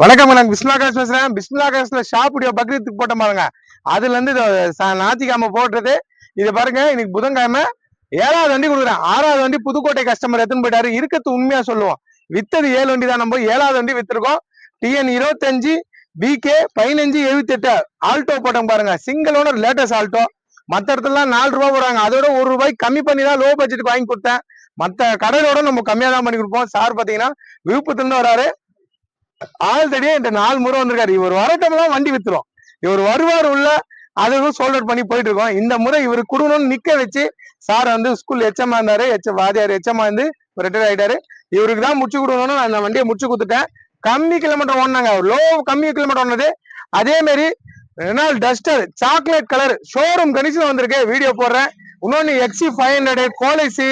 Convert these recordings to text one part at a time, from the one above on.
வணக்கம் நான் பிஸ்மிலா காசு பேசுறேன். பிஸ்மிலா காசுல ஷாப்புடைய பக்ரீத்துக்கு போட்ட பாருங்க அதுல இருந்து இது போடுறது இது பாருங்க இன்னைக்கு புதன்கிழமை ஏழாவது வண்டி கொடுக்குறேன். ஆறாவது வண்டி புதுக்கோட்டை கஸ்டமர் எடுத்துன்னு போயிட்டாரு. இருக்கிறது உண்மையா சொல்லுவோம். வித்தது ஏழு வண்டி தான் நம்ம ஏழாவது வண்டி வித்திருக்கோம். டிஎன் இருபத்தஞ்சு பிகே பதினஞ்சு எழுபத்தி எட்டு ஆல்டோ போட்டோம் பாருங்க. Single owner latest Alto. மத்த இடத்துல நாலு ரூபா போடுறாங்க. அதோட ஒரு ரூபாய் கம்மி பண்ணி தான் லோ பட்ஜெட் வாங்கி கொடுத்தேன். மற்ற கடையிலோட நம்ம கம்மியாக தான் பண்ணி கொடுப்போம். சார் பார்த்தீங்கன்னா விழுப்புரத்துலேருந்து வராரு. ஆல்ரெடி இந்த நாலு முறை வந்திருக்காரு. இவர் வரட்டம்லாம் வண்டி வித்துரும். இவர் வருவார் உள்ள அதுவும் சோல்டர் பண்ணி போயிட்டு இருக்கோம் இந்த முறை இவர் குடுக்கணும்னு நிக்க வச்சு சார் வந்து ஸ்கூல் எச்சமா இருந்தாரு எச்ச வாதியார் எச்சமா இருந்து ரிட்டையர் ஆயிட்டாரு. இவருக்கு தான் முடிச்சு கொடுக்கணும்னு நான் அந்த வண்டியை முடிச்சு கொடுத்துட்டேன். கம்மி கிலோமீட்டர் ஓடினாங்க. லோ கம்மி கிலோமீட்டர் ஓடுனது. அதே மாதிரி Renault Duster chocolate colour showroom கணிச்சு வந்திருக்கு. வீடியோ போடுறேன். இன்னொன்னு எக்ஸி ஃபைவ் ஹண்ட்ரட் கோலைசி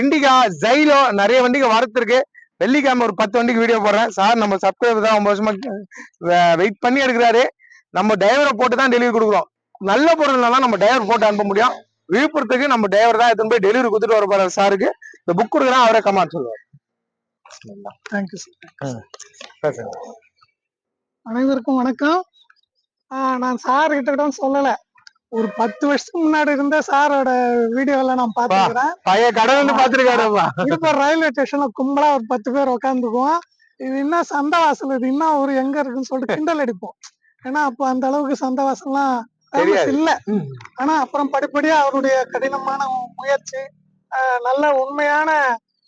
இண்டிகா ஜைலோ நிறைய வண்டிங்க வரத்துருக்கு வெள்ளிக்கிழமை ஒரு பத்து வண்டிக்கு வீடியோ போடுறேன். சார் நம்ம சப்ஸ்கிரைபர் தான் ரொம்ப வருஷமா வெயிட் பண்ணி எடுக்கிறாரு. நம்ம டிரைவரை போட்டு தான் டெலிவரி கொடுக்குறோம். நல்ல பொருள்னா நம்ம டிரைவர் போட்டு அனுப்ப முடியும். விழுப்புரத்துக்கு நம்ம டிரைவர் தான் எடுத்துன்னு போய் டெலிவரி கொடுத்துட்டு வர போறாரு சாருக்கு இந்த புக் கொடுக்குறேன் அவரே கமாண்ட் சொல்லுவார். தேங்க்யூ சார் அனைவருக்கும் வணக்கம். நான் சார் கிட்ட கூட சொல்லல. ஒரு பத்து வருஷத்துக்கு முன்னாடி இருந்த சாரோட வீடியோல நான் பாத்துக்கிறேன் பைய கடை வந்து பாத்துருக்காருப்பா விழுப்புரம் ரயில்வே ஸ்டேஷன்ல கும்பலா ஒரு பத்து பேர் உட்காந்துக்குவோம் இது என்ன சந்தவாசல் இது என்ன ஊர்? எங்க இருக்குன்னு சொல்லிட்டு கிண்டல் அடிப்போம். ஏன்னா அப்ப அந்த அளவுக்கு famous தெரியாது. இல்ல. ஆனா அப்புறம் படிப்படியா அவருடைய கடினமான முயற்சி ஆஹ் நல்ல உண்மையான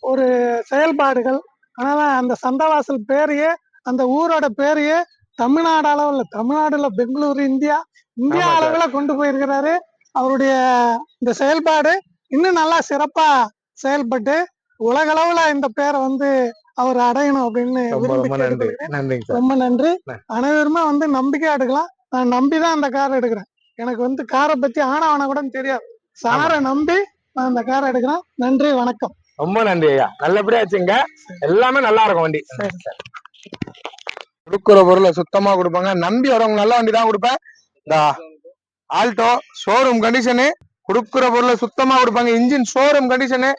ஒரு செயல்பாடுகள். அதனால அந்த சந்தவாசல் பேரையே அந்த ஊரோட பேரையே தமிழ்நாடு அளவுல தமிழ்நாடுல பெங்களூரு இந்தியா இந்தியா. அளவுல கொண்டு போயிருக்கிறாரு. அவருடைய இந்த செயல்பாடு இன்னும் நல்லா சிறப்பா செயல்பட்டு உலக அளவுல இந்த பேரை வந்து அவர் அடையணும் அப்படின்னு ரொம்ப நன்றி. அனைவருமே வந்து நம்பிக்கையா எடுக்கலாம். நான் நம்பி தான் அந்த கார் எடுக்கிறேன். எனக்கு வந்து காரை பத்தி ஆனவன கூட தெரியாது. சாரை நம்பி நான் அந்த காரை எடுக்கிறேன். நன்றி வணக்கம். ரொம்ப நன்றி ஐயா. நல்லபடியா வச்சுங்க எல்லாமே நல்லா இருக்கும் வண்டி. கொடுக்குற பொருளை சுத்தமா கொடுப்பாங்க. நம்பி வரவங்க நல்ல வண்டி தான் கொடுப்பேன். இந்த ஆல்டோ ஷோரூம் கண்டிஷனு கொடுக்குற பொருளை சுத்தமா கொடுப்பாங்க. Engine showroom condition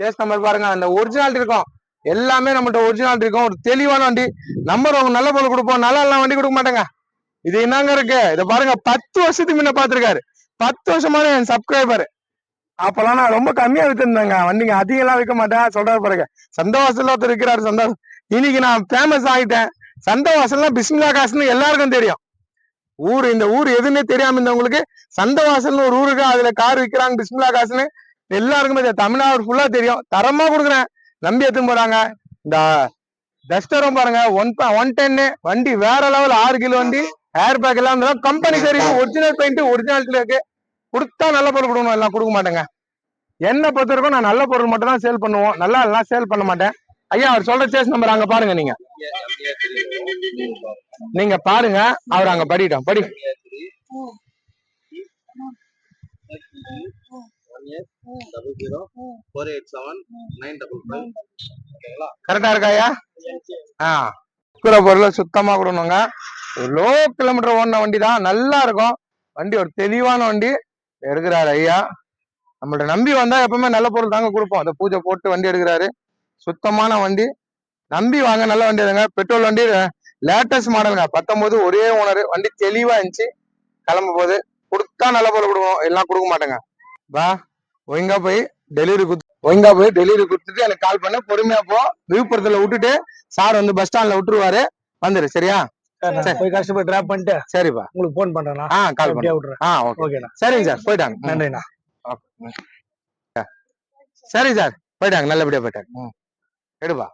case number பாருங்க. அந்த ஒரிஜினாலிட்டி இருக்கும். எல்லாமே நம்மள்ட்ட ஒரிஜினாலிட்டி இருக்கும். ஒரு தெளிவான வண்டி. நம்பர் அவங்க நல்ல பொருள் கொடுப்போம். நல்லா எல்லாம் வண்டி கொடுக்க மாட்டாங்க. இது என்னங்க இருக்கு? இதை பாருங்க. பத்து வருஷத்துக்கு முன்ன பாத்துருக்காரு பத்து வருஷமான என் சப்ஸ்கிரைபர் அப்பெல்லாம் நான் ரொம்ப கம்மியா வித்துருந்தேங்க. வண்டிங்க அதிகம்லாம் விற்க மாட்டேன். சொல்றாரு பாருங்க. சந்தோஷத்துல ஒருத்தர் இருக்கிறாரு. சந்தோஷம். இன்னைக்கு நான் ஃபேமஸ் ஆகிட்டேன். சந்தவாசல்னா பிஸ்மிலா காசுன்னு எல்லாருக்கும் தெரியும். ஊர் இந்த ஊர் எதுன்னே தெரியாம இருந்தவங்களுக்கு சந்தவாசல்னு ஒரு ஊருக்கு அதுல கார் விற்கிறாங்க பிஸ்மிலா காசுன்னு எல்லாருக்குமே தமிழ்நாடு ஃபுல்லா தெரியும். தரமா கொடுக்குறேன். நம்பி எடுத்துன்னு போறாங்க. இந்த டஸ்டரும் பாருங்க ஒன் ஒன் டென்னு வண்டி வேற லெவல் ஆறு கிலோ வண்டி ஏர் பேக் எல்லாம் company service original paint original இருக்கு. கொடுத்தா நல்ல பொருள் கொடுக்கணும். எல்லாம் கொடுக்க மாட்டேங்க. என்ன பொறுத்த வரைக்கும் நான் நல்ல பொருள் மட்டும் தான் சேல் பண்ணுவோம். நல்லா எல்லாம் சேல் பண்ண மாட்டேன். ஐயா அவர் சொல்ற சேஸ் நம்பர் அங்க பாருங்க நீங்க. நீங்க பாருங்க அவர் அங்க படிட்டோம் படி. கரெக்டா இருக்கா ஐயா? ஆ. இருக்கிற பொருளை சுத்தமா கொடுணுங்க எவ்வளோ கிலோமீட்டர் ஓடின வண்டி தான் நல்லா இருக்கும். வண்டி ஒரு தெளிவான வண்டி. எடுக்கிறாரு ஐயா. நம்மள்ட்ட நம்பி வந்தா எப்பவுமே நல்ல பொருள் தாங்க கொடுப்போம். அந்த பூஜை போட்டு வண்டி எடுக்கிறாரு. சுத்தமான வண்டி. நம்பி வாங்க நல்ல வண்டி எடுங்க பெட்ரோல் வண்டி லேட்டஸ்ட் மாடலுங்க. பத்தொன்பது ஒரே ஓனர். வண்டி தெளிவா இருந்துச்சு. கிளம்பும் போது கொடுத்தா நல்ல பொருள் கொடுக்கணும். எல்லாம் கொடுக்க மாட்டேங்க. வா ஒழுங்கா போய் டெலிவரி குத்து ஒழுங்கா போய் டெலிவரி கொடுத்துட்டு எனக்கு கால் பண்ணு. பொறுமையா போ. விழுப்புரத்துல விட்டுட்டு சார் வந்து பஸ் ஸ்டாண்ட்ல விட்டுருவாரு. வந்துரு சரியா. போய் கஷ்டப்பட்டு டிராப் பண்ணிட்டு சரிப்பா. உங்களுக்கு ஃபோன் பண்றேண்ணா. ஆ கால் பண்ணு விட்றேன் ஆ ஓகே ஓகேண்ணா சரிங்க சார். போயிட்டாங்க. நன்றிண்ணா. சரி சார். போயிட்டாங்க. நல்லபடியா போயிட்டாங்க. எடுப்பா.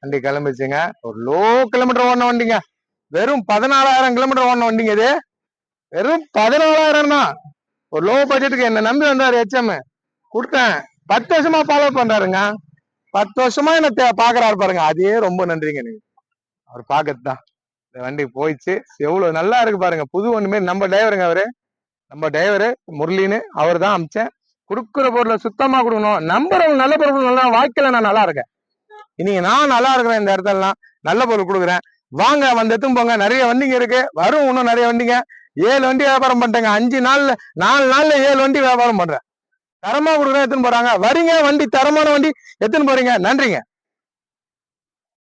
வண்டி கிளம்பிச்சுங்க ஒரு லோ கிலோமீட்டர் ஓடின வண்டிங்க. வெறும் பதினாலாயிரம் கிலோமீட்டர் ஓடின வண்டிங்க இது. வெறும் பதினாலாயிரம் தான். ஒரு லோ பட்ஜெட்டுக்கு என்ன நம்பி வந்தாரு ஹெச்எம் கொடுத்தேன். பத்து வருஷமா ஃபாலோ பண்றாருங்க. பத்து வருஷமா என்ன தே- பாக்குறாரு பாருங்க. அதே ரொம்ப நன்றிங்க நீங்க அவர் பாக்கிறது தான். இந்த வண்டி போயிடுச்சு. எவ்வளவு நல்லா இருக்கு பாருங்க. புது வண்டி மாதிரி. நம்ம டிரைவருங்க அவரு. நம்ம டிரைவரு முரளின்னு அவர் தான் அமிச்சேன். கொடுக்குற பொருளை சுத்தமா கொடுக்கணும். நம்புறவங்க நல்ல பொருள் நல்லா வாழ்க்கையில நான் நல்லா இருக்கேன். இன்னைக்கு நான் நல்லா இருக்கிறேன் இந்த இடத்துலலாம். நல்ல பொருள் கொடுக்குறேன். வாங்க வந்து எடுத்துன்னு போங்க. நிறைய வண்டிங்க இருக்கு. வரும் இன்னும் நிறைய வண்டிங்க. ஏழு வண்டி வியாபாரம் பண்ணிட்டேங்க. அஞ்சு நாள்ல நாலு நாள்ல ஏழு வண்டி வியாபாரம் பண்றேன். தரமா கொடுக்குறேன் எடுத்துன்னு போறாங்க. வரீங்க வண்டி. தரமான வண்டி. எடுத்துன்னு போறீங்க. நன்றிங்க.